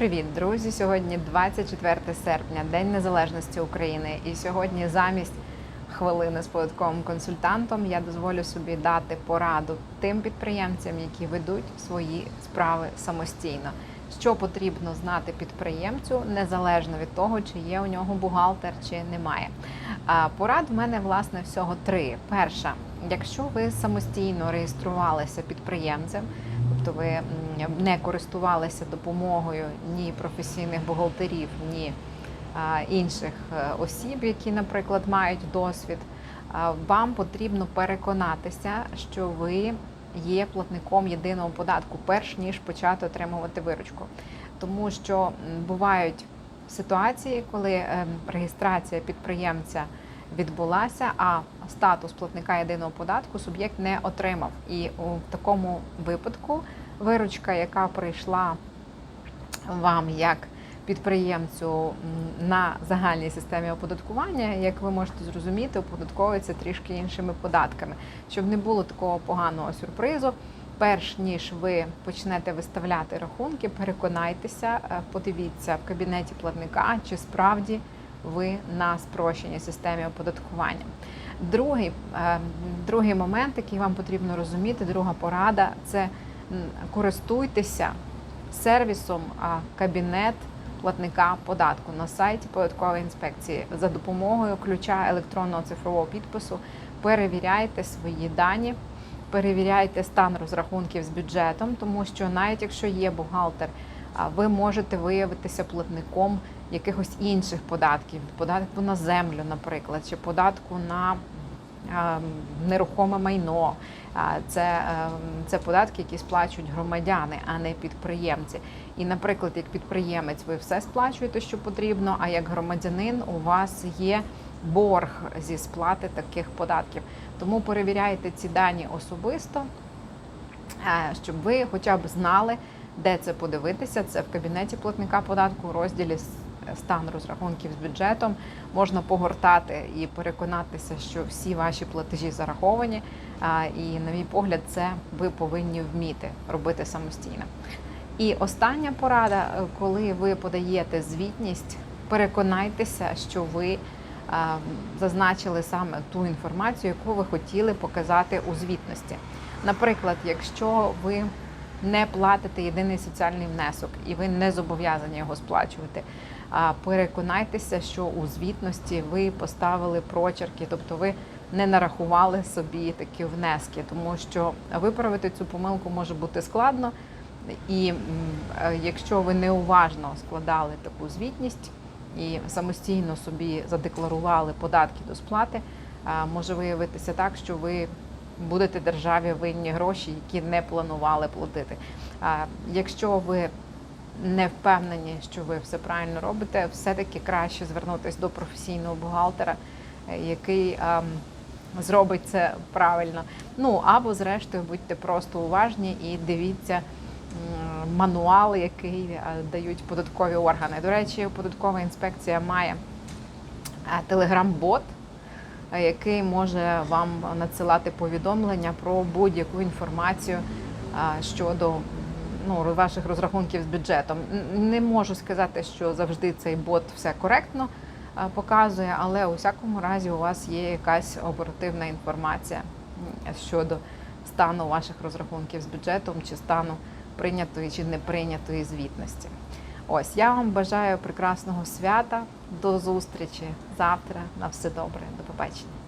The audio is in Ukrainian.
Привіт, друзі! Сьогодні 24 серпня, День Незалежності України. І сьогодні замість хвилини з податковим консультантом я дозволю собі дати пораду тим підприємцям, які ведуть свої справи самостійно. Що потрібно знати підприємцю, незалежно від того, чи є у нього бухгалтер, чи немає. Порад в мене власне всього три. Перша, якщо ви самостійно реєструвалися підприємцем, тобто ви не користувалися допомогою ні професійних бухгалтерів, ні інших е, осіб, які, наприклад, мають досвід, вам потрібно переконатися, що ви є платником єдиного податку, перш ніж почати отримувати виручку. Тому що бувають ситуації, коли ем, реєстрація підприємця відбулася, а статус платника єдиного податку суб'єкт не отримав. І у такому випадку виручка, яка прийшла вам як підприємцю на загальній системі оподаткування, як ви можете зрозуміти, оподатковується трішки іншими податками, щоб не було такого поганого сюрпризу. Перш ніж ви почнете виставляти рахунки, переконайтеся, е, подивіться в кабінеті платника, чи справді ви на спрощеній системі оподаткування. Другий, е, другий момент, який вам потрібно розуміти, друга порада це користуйтеся сервісом кабінет платника податку на сайті податкової інспекції за допомогою ключа електронного цифрового підпису. Перевіряйте свої дані, перевіряйте стан розрахунків з бюджетом, тому що навіть якщо є бухгалтер, ви можете виявитися платником якихось інших податків, податку на землю, наприклад, чи податку на нерухоме майно. Це, ем, це податки, які сплачують громадяни, а не підприємці. І, наприклад, як підприємець, ви все сплачуєте, що потрібно, а як громадянин у вас є борг зі сплати таких податків. Тому перевіряйте ці дані особисто, е, щоб ви хоча б знали, де це подивитися. Це в кабінеті платника податку у розділі стан розрахунків з бюджетом. Можна погортати і переконатися, що всі ваші платежі зараховані. І, на мій погляд, це ви повинні вміти робити самостійно. І остання порада, е, коли ви подаєте звітність, переконайтеся, що ви зазначили саме ту інформацію, яку ви хотіли показати у звітності. Наприклад, якщо ви не платите єдиний соціальний внесок і ви не зобов'язані його сплачувати. Переконайтеся, що у звітності ви поставили прочерки, тобто ви не нарахували собі такі внески, тому що виправити цю помилку може бути складно. І е, якщо ви неуважно складали таку звітність і самостійно собі задекларували податки до сплати, може виявитися так, що ви будете державі винні гроші, які не планували платити. А, Якщо ви не впевнені, що ви все правильно робите, все-таки краще звернутися до професійного бухгалтера, е, який ем, зробить це правильно. Ну або, зрештою, будьте просто уважні і дивіться мануал, який е, дають податкові органи. До речі, податкова інспекція має е, телеграм-бот, який може вам надсилати повідомлення про будь-яку інформацію е, щодо ну, ваших розрахунків з бюджетом. Не можу сказати, що завжди цей бот все коректно е, показує, але у всякому разі у вас є якась оперативна інформація щодо стану ваших розрахунків з бюджетом чи стану прийнятої чи не прийнятої звітності. Ось я вам бажаю прекрасного свята. До зустрічі завтра. На все добре. До побачення.